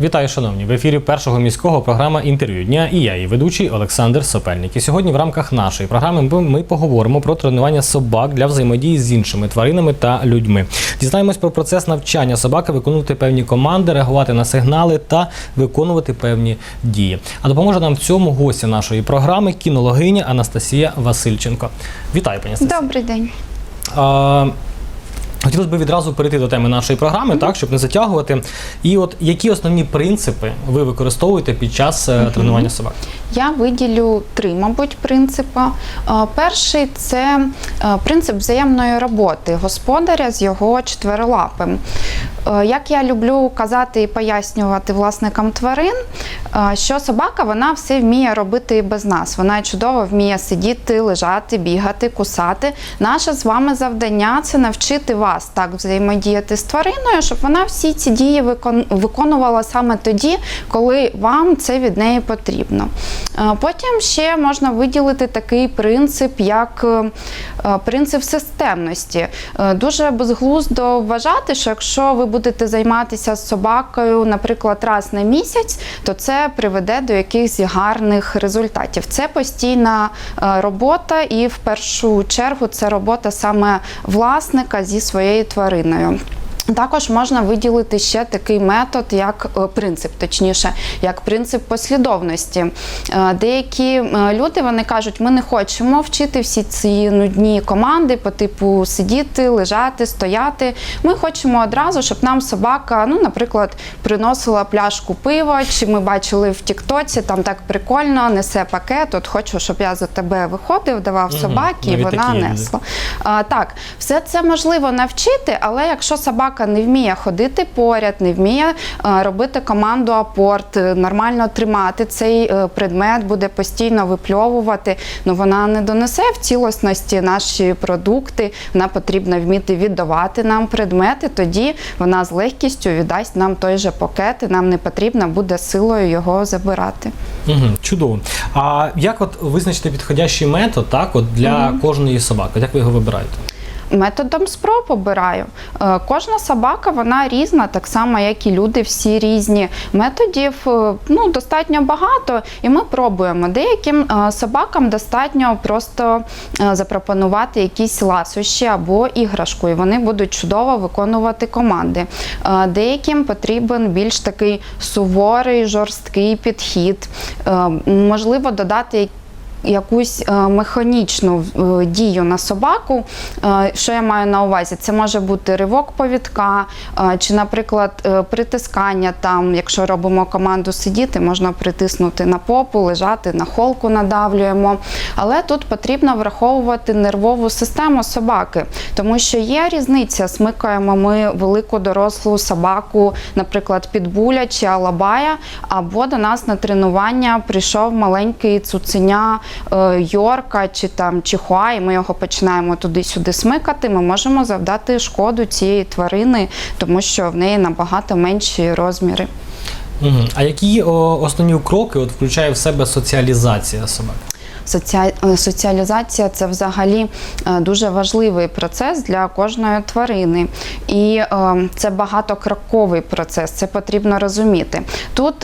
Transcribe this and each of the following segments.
Вітаю, шановні! В ефірі першого міського програма інтерв'ю дня і я, її ведучий Олександр Сопельник. І сьогодні в рамках нашої програми ми- поговоримо про тренування собак для взаємодії з іншими тваринами та людьми. Дізнаємось про процес навчання собаки виконувати певні команди, реагувати на сигнали та виконувати певні дії. А допоможе нам в цьому гостя нашої програми кінологиня Анастасія Васильченко. Вітаю, пані Анастасія. Добрий день. А, Хотілося б відразу перейти до теми нашої програми, так, щоб не затягувати. І от які основні принципи ви використовуєте під час е, тренування собак? Я виділю три, мабуть, принципи. Е, Перший це е, принцип взаємної роботи господаря з його четверолапим. Як я люблю казати і пояснювати власникам тварин, що собака вона все вміє робити і без нас. Вона чудово вміє сидіти, лежати, бігати, кусати. Наше з вами завдання це навчити вас так взаємодіяти з твариною, щоб вона всі ці дії виконувала саме тоді, коли вам це від неї потрібно. Потім ще можна виділити такий принцип, як е, е, принцип системності. Е, Дуже безглуздо вважати, що якщо ви будете займатися з собакою, наприклад, раз на місяць, то це приведе до якихось гарних результатів. Це постійна е, робота, і в першу чергу це робота саме власника зі своєю твариною. Також можна виділити ще такий метод, як е, принцип, точніше, як принцип послідовності. Е, Деякі е, люди вони кажуть, ми не хочемо вчити всі ці нудні команди по типу сидіти, лежати, стояти. Ми хочемо одразу, щоб нам собака, ну, наприклад, приносила пляшку пива, чи ми бачили в Тіктоці, там так прикольно, несе пакет. От хочу, щоб я за тебе виходив, давав собаки, і вона такі несла. А, так, все це можливо навчити, але якщо собака не вміє ходити поряд, не вміє е, робити команду апорт, е, нормально тримати цей е, предмет, буде постійно випльовувати, ну вона не донесе в цілісності наші продукти. Вона потрібно вміти віддавати нам предмети, тоді вона з легкістю віддасть нам той же пакет, і нам не потрібно буде силою його забирати. Угу, чудово. А як от визначити підходящий метод так, от для кожної собаки? Як ви його вибираєте? Методом спроб обираю. Е, Кожна собака вона різна, так само, як і люди, всі різні. Методів е, ну, достатньо багато, і ми пробуємо. Деяким е, собакам достатньо просто запропонувати якісь ласощі або іграшку, і вони будуть чудово виконувати команди. Деяким потрібен більш такий суворий, жорсткий підхід. Можливо, додати якусь е, механічну е, дію на собаку. Е, Що я маю на увазі? Це може бути ривок повідка, чи, наприклад, притискання там, якщо робимо команду сидіти, можна притиснути на попу, лежати на холку надавлюємо. Але тут потрібно враховувати нервову систему собаки, тому що є різниця. Смикаємо ми велику дорослу собаку, наприклад, підбуля чи алабая, або до нас на тренування прийшов маленький цуценя е, Йорка чи там Чихуа, і ми його починаємо туди-сюди смикати. Ми можемо завдати шкоду цієї тварини, тому що в неї набагато менші розміри. А які основні кроки от включає в себе соціалізація собак? Е, Соціалізація це взагалі е, дуже важливий процес для кожної тварини, і е, це багатокроковий процес. Це потрібно розуміти. Тут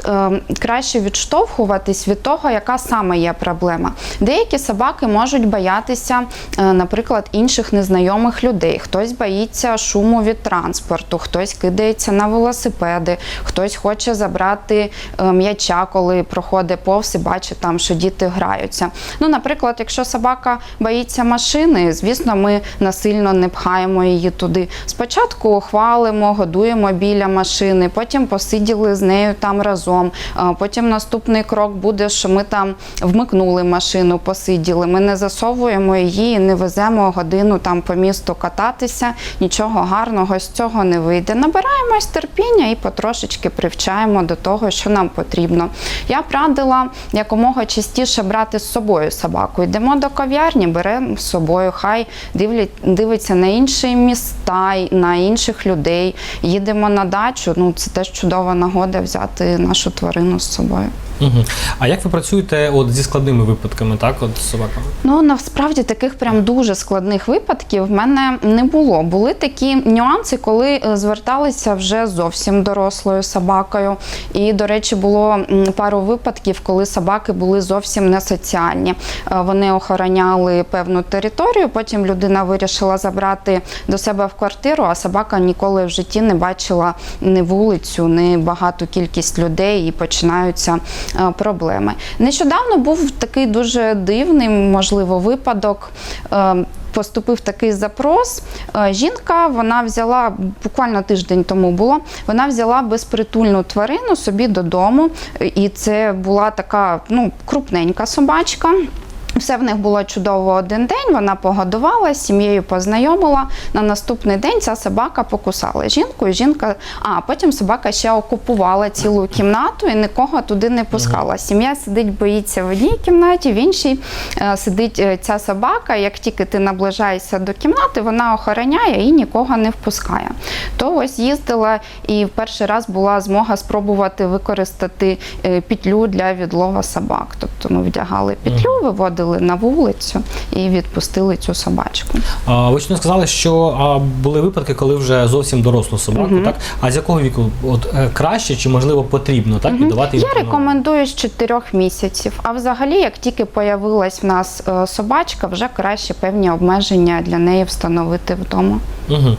краще відштовхуватись від того, яка саме є проблема. Деякі собаки можуть боятися, наприклад, інших незнайомих людей. Хтось боїться шуму від транспорту, хтось кидається на велосипеди, хтось хоче забрати м'яча, коли проходить повз і бачить там, що діти граються. Ну, наприклад, якщо собака боїться машини, звісно, ми насильно не пхаємо її туди. Спочатку хвалимо, годуємо біля машини, потім посиділи з нею там разом. Потім наступний крок буде, що ми там вмикнули машину, посиділи. Ми не засовуємо її, не веземо годину там по місту кататися. Нічого гарного з цього не вийде. Набираємось терпіння і потрошечки привчаємо до того, що нам потрібно. Я б радила якомога частіше брати з собою собою собаку. Йдемо до кав'ярні, беремо з собою, хай дивлять, дивиться на інші міста, на інших людей. Їдемо на дачу. Ну це теж чудова нагода взяти нашу тварину з собою. Угу. А як ви працюєте от зі складними випадками, так, от з собаками? Ну насправді таких прям дуже складних випадків в мене не було. Були такі нюанси, коли е, зверталися вже зовсім дорослою собакою. І, до речі, було пару випадків, коли собаки були зовсім не соціальні. Е, Вони охороняли певну територію. Потім людина вирішила забрати до себе в квартиру, а собака ніколи в житті не бачила ні вулицю, ні багату кількість людей, і починаються е, проблеми. Нещодавно був такий дуже дивний, можливо, випадок. Поступив такий запрос. Е, Жінка вона взяла буквально тиждень тому було. Вона взяла безпритульну тварину собі додому, і це була така ну крупненька собачка. Все в них було чудово один день. Вона погодувала, з сім'єю познайомила. На наступний день ця собака покусала жінку. І жінка, а потім собака ще окупувала цілу кімнату і нікого туди не пускала. Сім'я сидить, боїться в одній кімнаті, в іншій е, сидить е, ця собака. Як тільки ти наближаєшся до кімнати, вона охороняє і нікого не впускає. То ось їздила і в перший раз була змога спробувати використати е, петлю для відлова собак. Тобто ми вдягали петлю, виводили на вулицю і відпустили цю собачку. А, ви ще не сказали, що а, були випадки, коли вже зовсім дорослу собаку, так? А з якого віку от, е, краще чи можливо потрібно так, віддавати Я рекомендую з 4 місяців. А взагалі, як тільки появилась в нас е, собачка, вже краще певні обмеження для неї встановити вдома. Угу.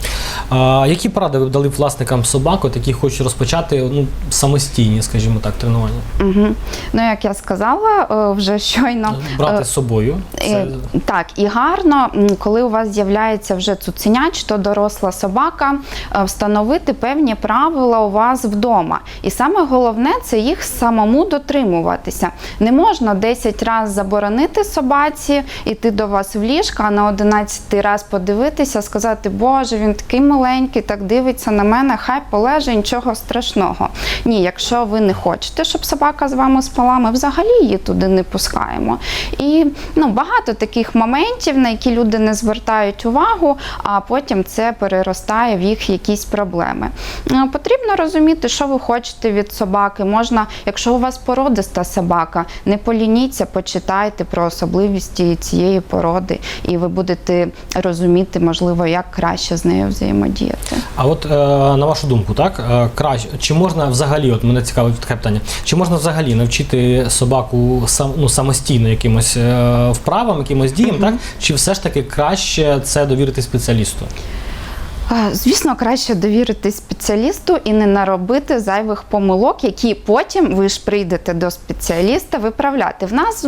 А, які поради ви б дали власникам собак, от, які хочуть розпочати ну, самостійні, скажімо так, тренування? Угу. Ну, як я сказала, е, вже щойно. Брати собою. Це... Так, і гарно, коли у вас з'являється вже цуценя, чи то доросла собака, е, встановити певні правила у вас вдома. І саме головне це їх самому дотримуватися. Не можна 10 разів заборонити собаці, іти до вас в ліжко, а на 11 раз подивитися, сказати, Боже, він такий маленький, так дивиться на мене, хай полеже, нічого страшного. Ні, якщо ви не хочете, щоб собака з вами спала, ми взагалі її туди не пускаємо. І ну, багато таких моментів, на які люди не звертають увагу, а потім це переростає в їх якісь проблеми. Е, Потрібно розуміти, що ви хочете від собаки. Можна, якщо у вас породиста собака, не полініться, почитайте про особливості цієї породи, і ви будете розуміти, можливо, як краще з нею взаємодіяти. А от е, на вашу думку, так е, краще чи можна взагалі, от мене цікавить таке питання, чи можна взагалі навчити собаку сам ну самостійно якимось вправам, якимось діям, так чи все ж таки краще це довірити спеціалісту? Е, Звісно, краще довірити спеціалісту і не наробити зайвих помилок, які потім ви ж прийдете до спеціаліста виправляти. В нас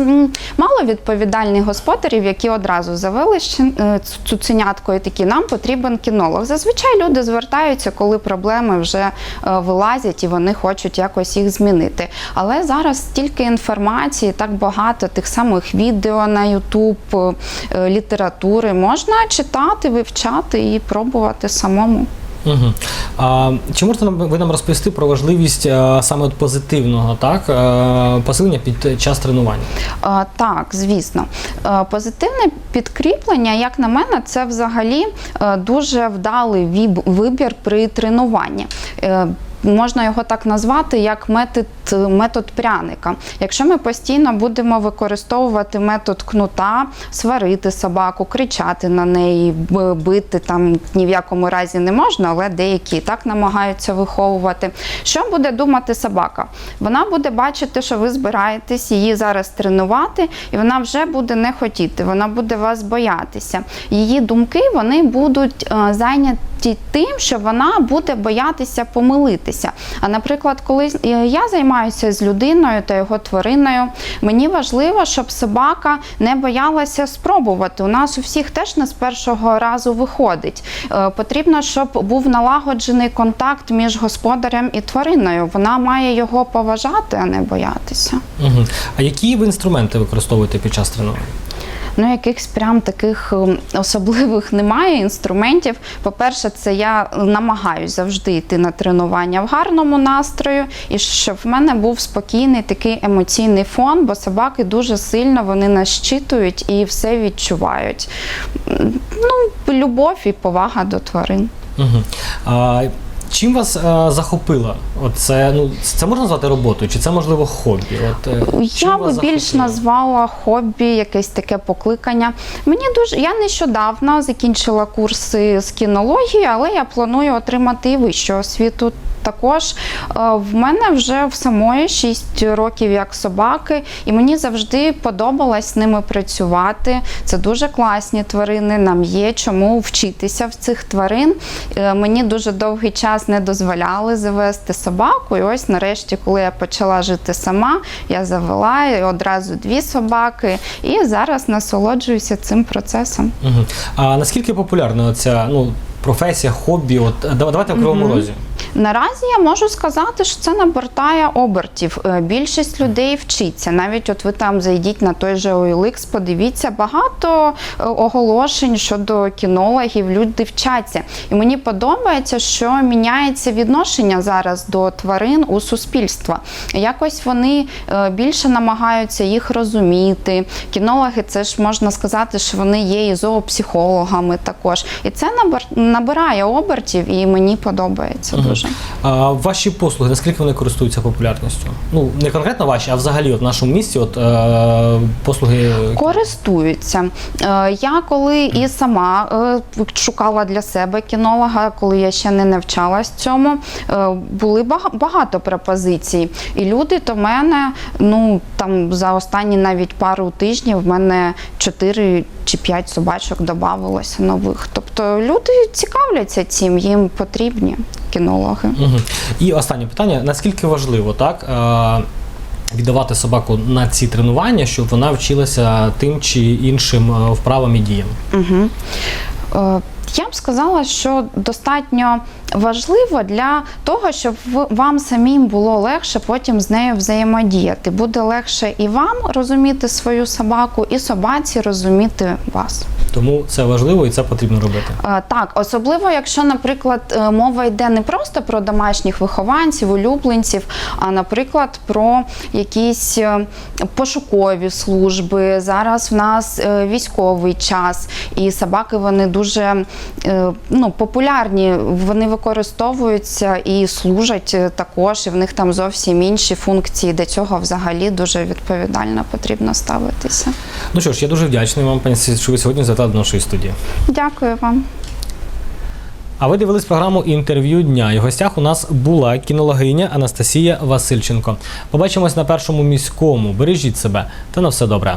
мало відповідальних господарів, які одразу завели е, цуценятко і такі, нам потрібен кінолог. Зазвичай люди звертаються, коли проблеми вже е, вилазять і вони хочуть якось їх змінити. Але зараз стільки інформації, так багато тих самих відео на е, літератури можна читати, вивчати і пробувати самому. Угу. А, чи можете нам ви нам розповісти про важливість а, саме от позитивного так а, посилення під час тренування? А, Так, звісно. а, Позитивне підкріплення, як на мене, це взагалі а, дуже вдалий вибір при тренуванні. Е, Можна його так назвати як метод, метод пряника. Якщо ми постійно будемо використовувати метод кнута, сварити собаку, кричати на неї, бити там ні в якому разі не можна, але деякі так намагаються виховувати. Що буде думати собака? Вона буде бачити, що ви збираєтесь її зараз тренувати, і вона вже буде не хотіти, вона буде вас боятися. Її думки вони будуть е, зайняті тим, що вона буде боятися помилитися. А наприклад, коли е, я займаюся з людиною та його твариною, мені важливо, щоб собака не боялася спробувати. У нас у всіх теж не з першого разу виходить. Е, Потрібно, щоб був налагоджений контакт між господарем і твариною. Вона має його поважати, а не боятися. Угу. А які ви інструменти використовуєте під час тренування? Ну, якихось прям таких ем, особливих немає інструментів. По-перше, це я намагаюсь завжди йти на тренування в гарному настрою, і щоб в мене був спокійний такий емоційний фон, бо собаки дуже сильно вони нас щитують і все відчувають. Ну, любов і повага до тварин. Угу. А, чим вас е, захопило? Оце, ну, це можна назвати роботою, чи це можливо хобі? От, е, чим Я вас би більш захопило? назвала хобі, якесь таке покликання. Мені дуже я нещодавно закінчила курси з кінології, але я планую отримати і вищу освіту. Також Е, в мене вже в самої 6 років як собаки, і мені завжди подобалось з ними працювати. Це дуже класні тварини. Нам є чому вчитися в цих тварин. Е, Мені дуже довгий час не дозволяли завести собаку. І ось нарешті, коли я почала жити сама, я завела і одразу дві собаки, і зараз насолоджуюся цим процесом. Угу. А наскільки популярна ця ну, професія, хобі? От, давайте в кривому розі. Наразі я можу сказати, що це набертає обертів. Е, Більшість людей вчиться. Навіть от ви там зайдіть на той же OLX, подивіться багато е, оголошень щодо кінологів. Люди вчаться. І мені подобається, що міняється відношення зараз до тварин у суспільства. Якось вони е, більше намагаються їх розуміти. Кінологи, це ж можна сказати, що вони є і зоопсихологами також. І це набирає обертів, і мені подобається дуже. А ваші послуги, наскільки вони користуються популярністю? Ну, не конкретно ваші, а взагалі от в нашому місті от, е, послуги. Користуються. Е, Я коли і сама е, шукала для себе кінолога, коли я ще не навчалась цьому, е, були багато пропозицій. І люди до мене, ну там за останні навіть пару тижнів в мене 4 чи 5 собачок додавалося нових. Тобто люди цікавляться цим, їм потрібні кінологи. Угу. І останнє питання: наскільки важливо так? Е, Віддавати собаку на ці тренування, щоб вона вчилася тим чи іншим е, вправам і діям. Угу. Я б сказала, що достатньо важливо для того, щоб вам самим було легше потім з нею взаємодіяти. Буде легше і вам розуміти свою собаку, і собаці розуміти вас. Тому це важливо і це потрібно робити. Е, Так, особливо, якщо, наприклад, е, мова йде не просто про домашніх вихованців, улюбленців, а, наприклад, про якісь е, пошукові служби. Зараз в нас військовий час, і собаки вони дуже ну, популярні. Вони використовуються і служать е, також, і в них там зовсім інші функції. До цього взагалі дуже відповідально потрібно ставитися. Ну що ж, я дуже вдячний вам, пані що ви сьогодні завітали до нашої студії. Дякую вам. А ви дивились програму інтерв'ю дня. І в гостях у нас була кінологиня Анастасія Васильченко. Побачимось на першому міському. Бережіть себе та на все добре.